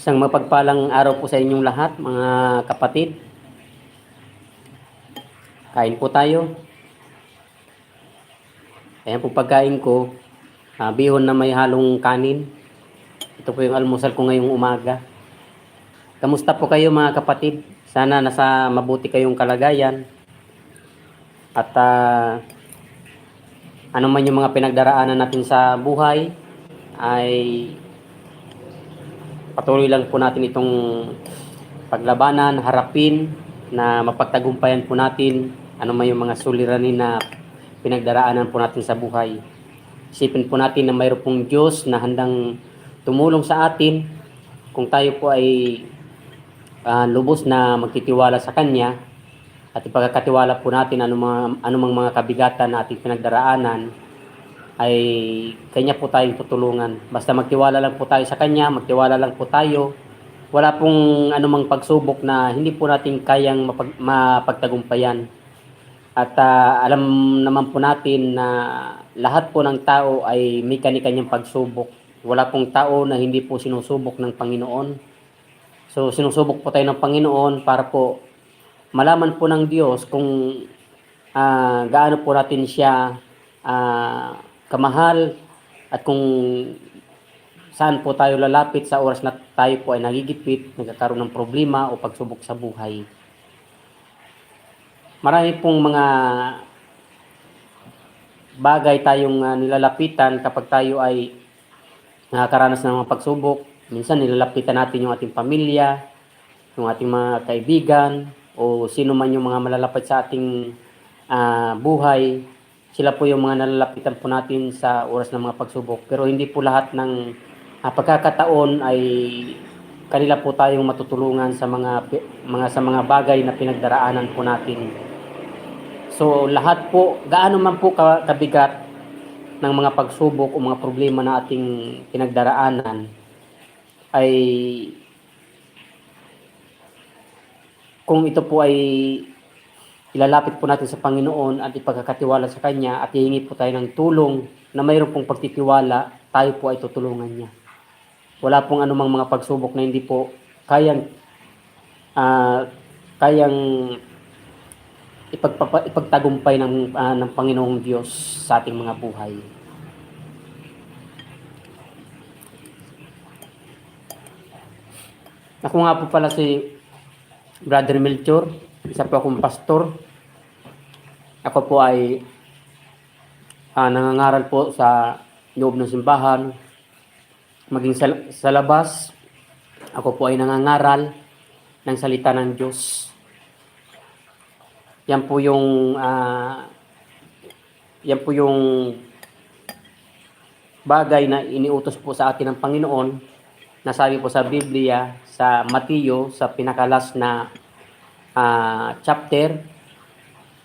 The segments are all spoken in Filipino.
Isang mapagpalang araw po sa inyong lahat, mga kapatid. Kain po tayo. Ayan po pagkain ko, ah, bihon na may halong kanin. Ito po yung almusal ko ngayong umaga. Kamusta po kayo mga kapatid? Sana nasa mabuti kayong kalagayan. At ah, ano man yung mga pinagdaraanan natin sa buhay, ay patuloy lang po natin itong paglabanan, harapin, na mapagtagumpayan po natin ano yung mga suliranin na pinagdaraanan po natin sa buhay. Isipin po natin na mayroon pong Diyos na handang tumulong sa atin kung tayo po ay ah, lubos na magtitiwala sa Kanya at ipagkakatiwala po natin anumang, anumang mga kabigatan na ating pinagdaraanan ay Kanya po tayong tutulungan. Basta magtiwala lang po tayo sa Kanya, magtiwala lang po tayo. Wala pong anumang pagsubok na hindi po natin kayang mapag, mapagtagumpayan. At ah, alam naman po natin na lahat po ng tao ay may kani-kanyang pagsubok. Wala pong tao na hindi po sinusubok ng Panginoon. So sinusubok po tayo ng Panginoon para po malaman po ng Diyos kung ah, gaano po natin siya ah, kamahal at kung saan po tayo lalapit sa oras na tayo po ay nagigipit, nagkakaroon ng problema o pagsubok sa buhay. Marami pong mga bagay tayong ah, nilalapitan kapag tayo ay nakakaranas ng mga pagsubok. Minsan nilalapitan natin yung ating pamilya, yung ating mga kaibigan, o sino man yung mga malalapit sa ating ah, buhay. Sila po yung mga nalalapitan po natin sa oras ng mga pagsubok. Pero hindi po lahat ng ah, pagkakataon ay kanila po tayong matutulungan sa mga mga sa mga bagay na pinagdaraanan po natin. So lahat po, gaano man po ka- kabigat ng mga pagsubok o mga problema na ating pinagdaraanan ay kung ito po ay ilalapit po natin sa Panginoon at ipagkakatiwala sa Kanya at hihingi po tayo ng tulong na mayroon pong pagtitiwala, tayo po ay tutulungan niya. Wala pong anumang mga pagsubok na hindi po kayang ah, kayang ipagpapa, ipagtagumpay ng, ah, ng Panginoong Diyos sa ating mga buhay. Ako nga po pala si Brother Melchor, isa po akong pastor. Ako po ay ah, nangangaral po sa loob ng simbahan, maging sa, sa labas. Ako po ay nangangaral ng salita ng Diyos. Yan po yung ah, yan po yung bagay na iniutos po sa atin ng Panginoon na sabi po sa Biblia sa Mateo sa pinakalas na ah, chapter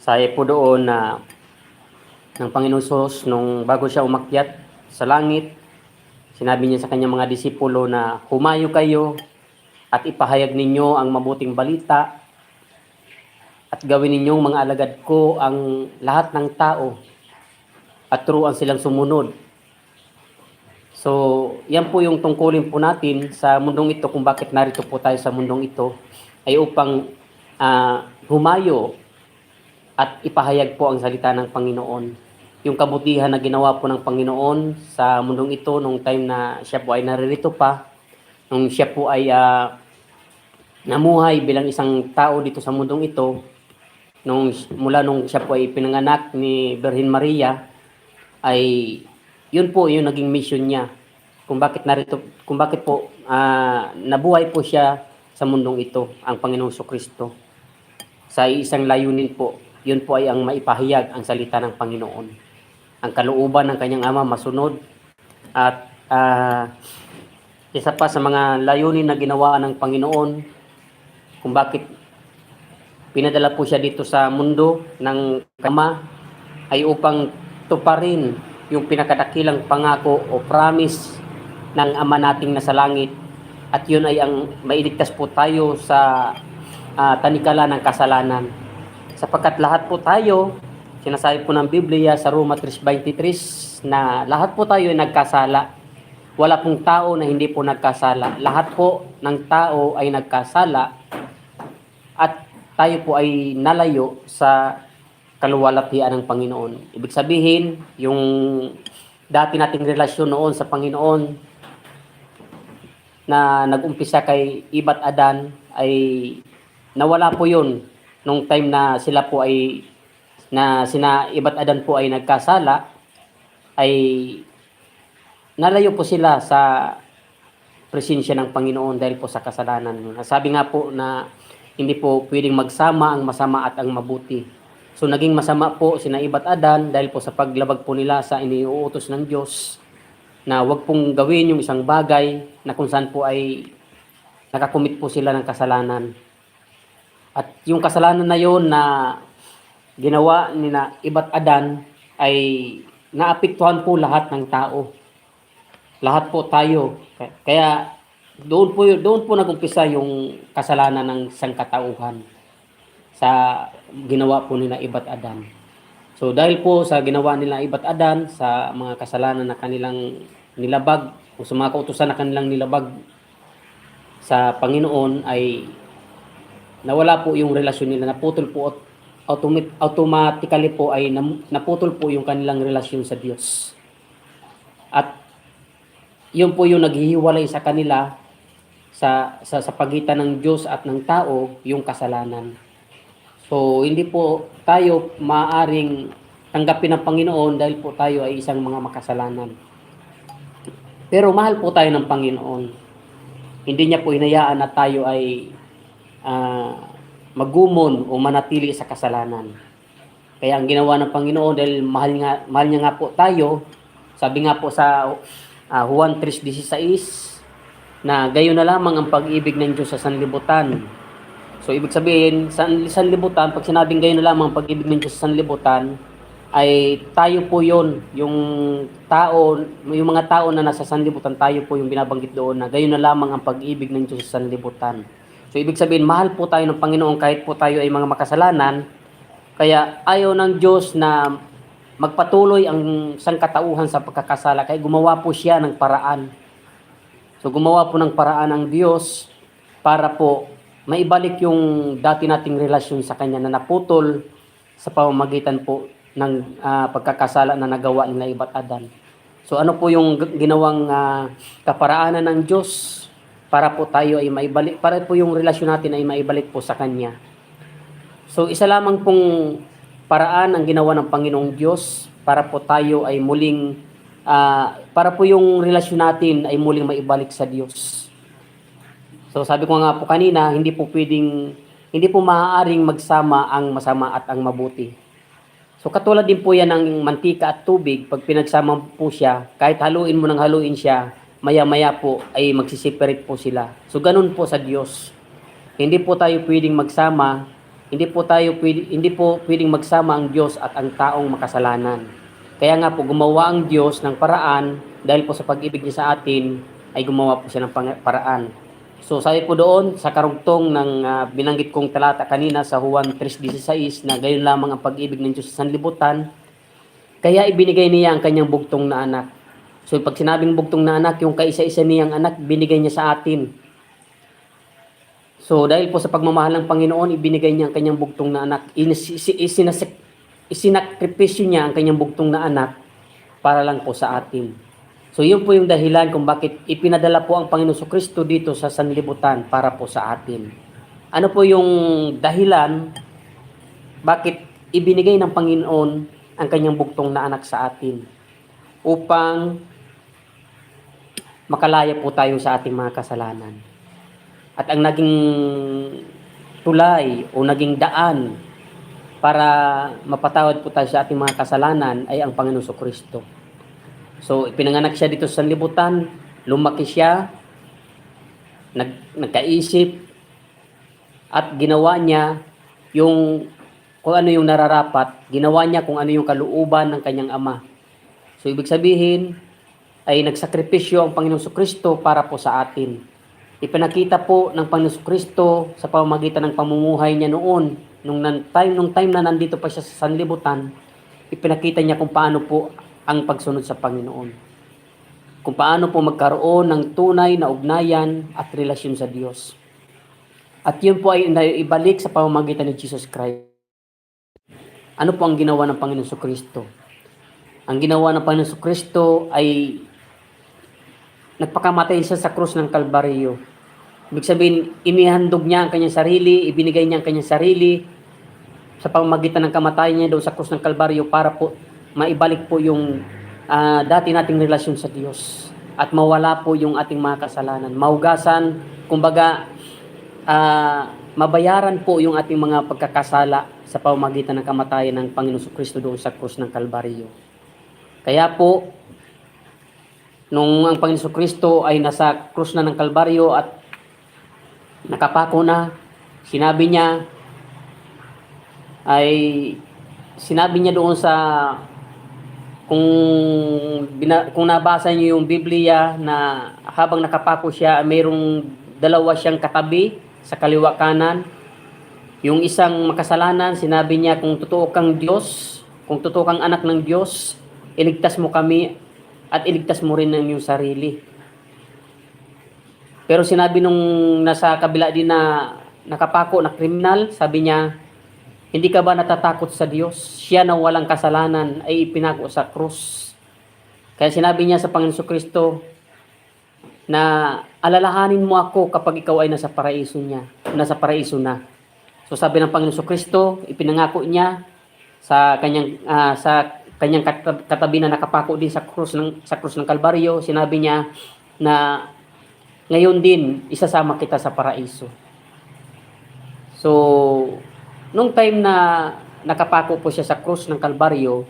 sabi po doon na ng Panginoon Sus nung bago siya umakyat sa langit sinabi niya sa kanyang mga disipulo na humayo kayo at ipahayag ninyo ang mabuting balita at gawin ninyong mga alagad ko ang lahat ng tao at turuan silang sumunod. So, yan po yung tungkulin po natin sa mundong ito kung bakit narito po tayo sa mundong ito ay upang ah, humayo at ipahayag po ang salita ng Panginoon. Yung kabutihan na ginawa po ng Panginoon sa mundong ito nung time na siya po ay naririto pa, nung siya po ay ah, namuhay bilang isang tao dito sa mundong ito, nung mula nung siya po ay pinanganak ni Virgin Maria, ay yun po yung naging mission niya. Kung bakit narito, kung bakit po ah, nabuhay po siya sa mundong ito, ang Panginoong Kristo. Sa isang layunin po, yun po ay ang maipahayag ang salita ng Panginoon. Ang kalooban ng kanyang ama masunod at ah, isa pa sa mga layunin na ginawa ng Panginoon kung bakit pinadala po siya dito sa mundo ng kama ay upang tuparin yung pinakadakilang pangako o promise ng Ama nating nasa langit at yun ay ang mailigtas po tayo sa ah, tanikala ng kasalanan. Sapagkat lahat po tayo, sinasabi po ng Biblia sa Roma 3.23 na lahat po tayo ay nagkasala wala pong tao na hindi po nagkasala. Lahat po ng tao ay nagkasala at tayo po ay nalayo sa kaluwalhatian ng Panginoon. Ibig sabihin, yung dati nating relasyon noon sa Panginoon na nag-umpisa kay Ibat Adan ay nawala po yun nung time na sila po ay na sina Ibat Adan po ay nagkasala ay nalayo po sila sa presensya ng Panginoon dahil po sa kasalanan. Sabi nga po na hindi po pwedeng magsama ang masama at ang mabuti. So naging masama po sina Ibat Adan dahil po sa paglabag po nila sa iniuutos ng Diyos na wag pong gawin yung isang bagay na kung saan po ay nakakumit po sila ng kasalanan. At yung kasalanan na yon na ginawa ni na Ibat Adan ay naapektuhan po lahat ng tao. Lahat po tayo. Kaya- doon po doon po nagumpisa yung kasalanan ng sangkatauhan sa ginawa po nila Ibat Adan. So dahil po sa ginawa nila Ibat Adan sa mga kasalanan na kanilang nilabag o sa mga kautusan na kanilang nilabag sa Panginoon ay nawala po yung relasyon nila, naputol po at automat- automatically po ay naputol po yung kanilang relasyon sa Diyos. At yun po yung naghihiwalay sa kanila sa, sa, sa pagitan ng Diyos at ng tao, yung kasalanan. So, hindi po tayo maaring tanggapin ng Panginoon dahil po tayo ay isang mga makasalanan. Pero mahal po tayo ng Panginoon. Hindi niya po hinayaan na tayo ay ah, magumon o manatili sa kasalanan. Kaya ang ginawa ng Panginoon dahil mahal, nga, mahal niya nga po tayo, sabi nga po sa ah, Juan 3.16 na gayon na lamang ang pag-ibig ng Diyos sa sanlibutan. So ibig sabihin, sa sanlibutan, pag sinabing gayon na lamang ang pag-ibig ng Diyos sa sanlibutan, ay tayo po yon yung tao, yung mga tao na nasa sanlibutan, tayo po yung binabanggit doon na gayon na lamang ang pag-ibig ng Diyos sa sanlibutan. So ibig sabihin, mahal po tayo ng Panginoon kahit po tayo ay mga makasalanan, kaya ayaw ng Diyos na magpatuloy ang sangkatauhan sa pagkakasala, kaya gumawa po siya ng paraan. So gumawa po ng paraan ang Diyos para po maibalik yung dati nating relasyon sa Kanya na naputol sa pamamagitan po ng ah, pagkakasala na nagawa nila iba't adan. So ano po yung ginawang ah, kaparaanan ng Diyos para po tayo ay maibalik, para po yung relasyon natin ay maibalik po sa Kanya. So isa lamang pong paraan ang ginawa ng Panginoong Diyos para po tayo ay muling ah, para po yung relasyon natin ay muling maibalik sa Diyos. So sabi ko nga po kanina, hindi po pwedeng hindi po maaaring magsama ang masama at ang mabuti. So katulad din po yan ng mantika at tubig, pag pinagsama po siya, kahit haluin mo ng haluin siya, maya-maya po ay magsiseparate po sila. So ganun po sa Diyos. Hindi po tayo pwedeng magsama, hindi po tayo pwede, hindi po pwedeng magsama ang Diyos at ang taong makasalanan. Kaya nga po gumawa ang Diyos ng paraan dahil po sa pag-ibig niya sa atin ay gumawa po siya ng paraan. So sabi po doon sa karugtong ng ah, binanggit kong talata kanina sa Juan 3.16 na gayon lamang ang pag-ibig ng Diyos sa sanlibutan, kaya ibinigay niya ang kanyang bugtong na anak. So pag sinabing bugtong na anak, yung kaisa-isa niyang anak, binigay niya sa atin. So dahil po sa pagmamahal ng Panginoon, ibinigay niya ang kanyang bugtong na anak. Isinasik, isinakripisyo niya ang kanyang bugtong na anak para lang po sa atin. So yun po yung dahilan kung bakit ipinadala po ang Panginoon sa Kristo dito sa sanlibutan para po sa atin. Ano po yung dahilan bakit ibinigay ng Panginoon ang kanyang bugtong na anak sa atin? Upang makalaya po tayo sa ating mga kasalanan. At ang naging tulay o naging daan para mapatawad po tayo sa ating mga kasalanan ay ang Panginoon sa Kristo. So, ipinanganak siya dito sa libutan, lumaki siya, nag, nagkaisip, at ginawa niya yung kung ano yung nararapat, ginawa niya kung ano yung kaluuban ng kanyang ama. So, ibig sabihin, ay nagsakripisyo ang Panginoon sa Kristo para po sa atin. Ipinakita po ng Panginoon sa Kristo sa pamamagitan ng pamumuhay niya noon, nung, time, nung time na nandito pa siya sa sanlibutan, ipinakita niya kung paano po ang pagsunod sa Panginoon. kung paano po magkaroon ng tunay na ugnayan at relasyon sa Diyos. At yun po ay ibalik sa pamamagitan ni Jesus Christ. Ano po ang ginawa ng Panginoon Kristo? Ang ginawa ng Panginoon Kristo ay nagpakamatay siya sa krus ng Kalbaryo. Ibig sabihin, inihandog niya ang kanyang sarili, ibinigay niya ang kanyang sarili sa pamamagitan ng kamatayan niya doon sa krus ng Kalbaryo para po maibalik po yung ah, dati nating relasyon sa Diyos at mawala po yung ating mga kasalanan. Maugasan, kumbaga, ah, mabayaran po yung ating mga pagkakasala sa pamamagitan ng kamatayan ng Panginoon Kristo doon sa krus ng Kalbaryo. Kaya po, nung ang Panginoon Kristo ay nasa krus na ng Kalbaryo at nakapako na, sinabi niya, ay sinabi niya doon sa kung bina, kung nabasa niyo yung Biblia na habang nakapako siya mayroong dalawa siyang katabi sa kaliwa kanan. Yung isang makasalanan sinabi niya kung totoo kang Diyos kung totoo kang anak ng Diyos iligtas mo kami at iligtas mo rin ang iyong sarili pero sinabi nung nasa kabila din na nakapako na kriminal sabi niya hindi ka ba natatakot sa Diyos? Siya na walang kasalanan ay ipinako sa krus. Kaya sinabi niya sa Panginoon Kristo na alalahanin mo ako kapag ikaw ay nasa paraiso niya, nasa paraiso na. So sabi ng Panginoon Kristo, ipinangako niya sa kanyang ah, sa kanyang katab- katabi na nakapako din sa krus ng sa krus ng Kalbaryo, sinabi niya na ngayon din isasama kita sa paraiso. So, nung time na nakapako po siya sa krus ng Kalbaryo,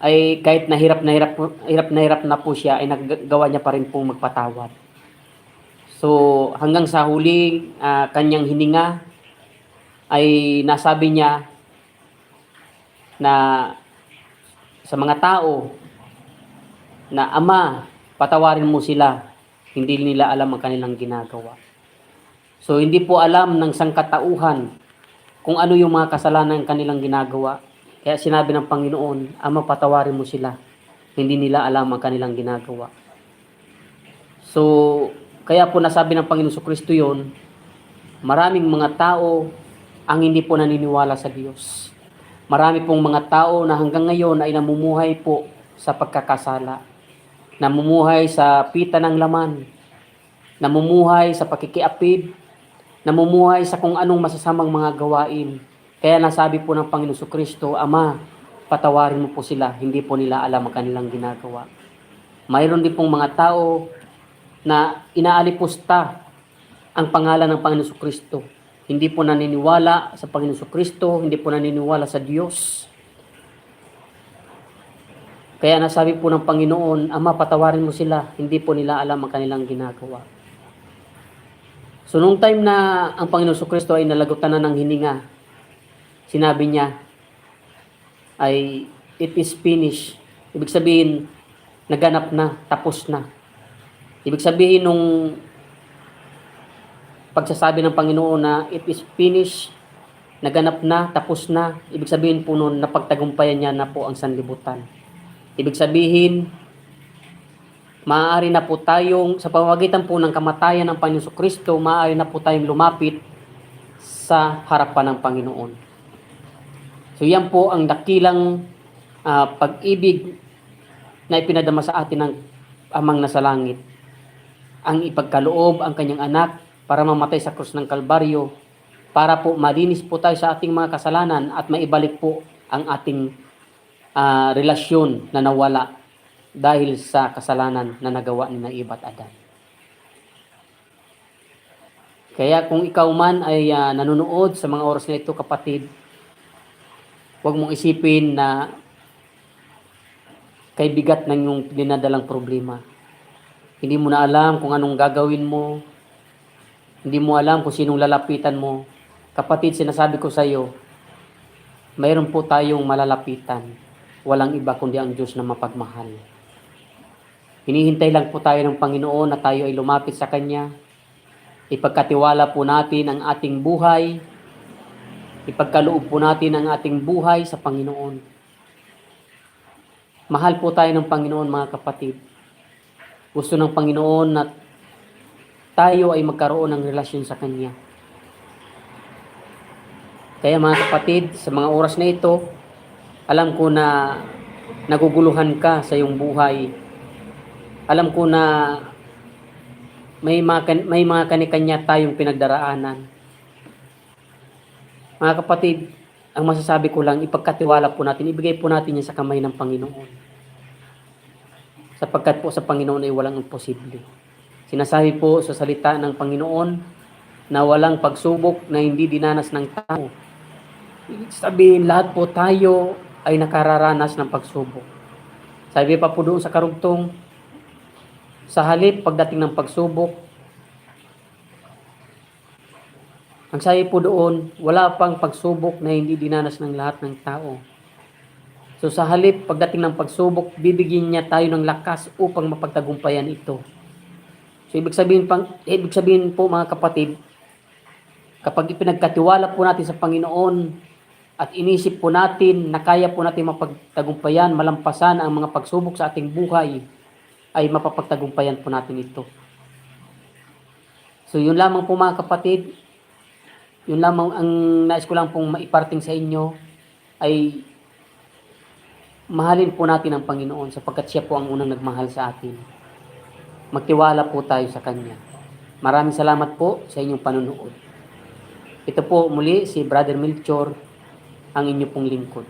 ay kahit nahirap na hirap, hirap na hirap na po siya, ay naggawa niya pa rin pong magpatawad. So, hanggang sa huli, ah, kanyang hininga, ay nasabi niya na sa mga tao na Ama, patawarin mo sila, hindi nila alam ang kanilang ginagawa. So, hindi po alam ng sangkatauhan kung ano yung mga kasalanan ng kanilang ginagawa. Kaya sinabi ng Panginoon, Ama, patawarin mo sila. Hindi nila alam ang kanilang ginagawa. So, kaya po nasabi ng Panginoon Kristo yon, maraming mga tao ang hindi po naniniwala sa Diyos. Marami pong mga tao na hanggang ngayon ay namumuhay po sa pagkakasala. Namumuhay sa pita ng laman. Namumuhay sa pakikiapid namumuhay sa kung anong masasamang mga gawain. Kaya nasabi po ng Panginoon Kristo, Ama, patawarin mo po sila, hindi po nila alam ang kanilang ginagawa. Mayroon din pong mga tao na inaalipusta ang pangalan ng Panginoon Kristo. Hindi po naniniwala sa Panginoon Kristo, hindi po naniniwala sa Diyos. Kaya nasabi po ng Panginoon, Ama, patawarin mo sila, hindi po nila alam ang kanilang ginagawa. So, nung time na ang Panginoon Kristo ay nalagutan na ng hininga, sinabi niya, ay, it is finished. Ibig sabihin, naganap na, tapos na. Ibig sabihin nung pagsasabi ng Panginoon na it is finished, naganap na, tapos na, ibig sabihin po noon, napagtagumpayan niya na po ang sanlibutan. Ibig sabihin, maaari na po tayong, sa pamamagitan po ng kamatayan ng Panginoon Kristo, maaari na po tayong lumapit sa harapan ng Panginoon. So yan po ang dakilang ah, pag-ibig na ipinadama sa atin ng amang nasa langit. Ang ipagkaloob ang kanyang anak para mamatay sa krus ng Kalbaryo para po malinis po tayo sa ating mga kasalanan at maibalik po ang ating ah, relasyon na nawala dahil sa kasalanan na nagawa ni na Eva at Adan. Kaya kung ikaw man ay ah, nanonood sa mga oras na ito, kapatid, huwag mong isipin na kay bigat ng iyong dinadalang problema. Hindi mo na alam kung anong gagawin mo. Hindi mo alam kung sinong lalapitan mo. Kapatid, sinasabi ko sa iyo, mayroon po tayong malalapitan. Walang iba kundi ang Diyos na mapagmahal. Hinihintay lang po tayo ng Panginoon na tayo ay lumapit sa Kanya. Ipagkatiwala po natin ang ating buhay. Ipagkaloob po natin ang ating buhay sa Panginoon. Mahal po tayo ng Panginoon mga kapatid. Gusto ng Panginoon na tayo ay magkaroon ng relasyon sa Kanya. Kaya mga kapatid, sa mga oras na ito, alam ko na naguguluhan ka sa iyong buhay. Alam ko na may mga, may mga kanikanya tayong pinagdaraanan. Mga kapatid, ang masasabi ko lang, ipagkatiwala po natin, ibigay po natin yan sa kamay ng Panginoon. Sapagkat po sa Panginoon ay walang imposible. Sinasabi po sa salita ng Panginoon na walang pagsubok na hindi dinanas ng tao. Ibig sabihin, lahat po tayo ay nakararanas ng pagsubok. Sabi pa po doon sa karugtong, sa halip pagdating ng pagsubok, ang sabi po doon, wala pang pagsubok na hindi dinanas ng lahat ng tao. So sa halip pagdating ng pagsubok, bibigyan niya tayo ng lakas upang mapagtagumpayan ito. So ibig sabihin pang ibig sabihin po mga kapatid, kapag ipinagkatiwala po natin sa Panginoon at inisip po natin na kaya po natin mapagtagumpayan, malampasan ang mga pagsubok sa ating buhay, ay mapapagtagumpayan po natin ito. So yun lamang po mga kapatid, yun lamang ang nais ko lang pong maiparting sa inyo ay mahalin po natin ang Panginoon sapagkat siya po ang unang nagmahal sa atin. Magtiwala po tayo sa Kanya. Maraming salamat po sa inyong panunood. Ito po muli si Brother Melchor, ang inyo pong lingkod.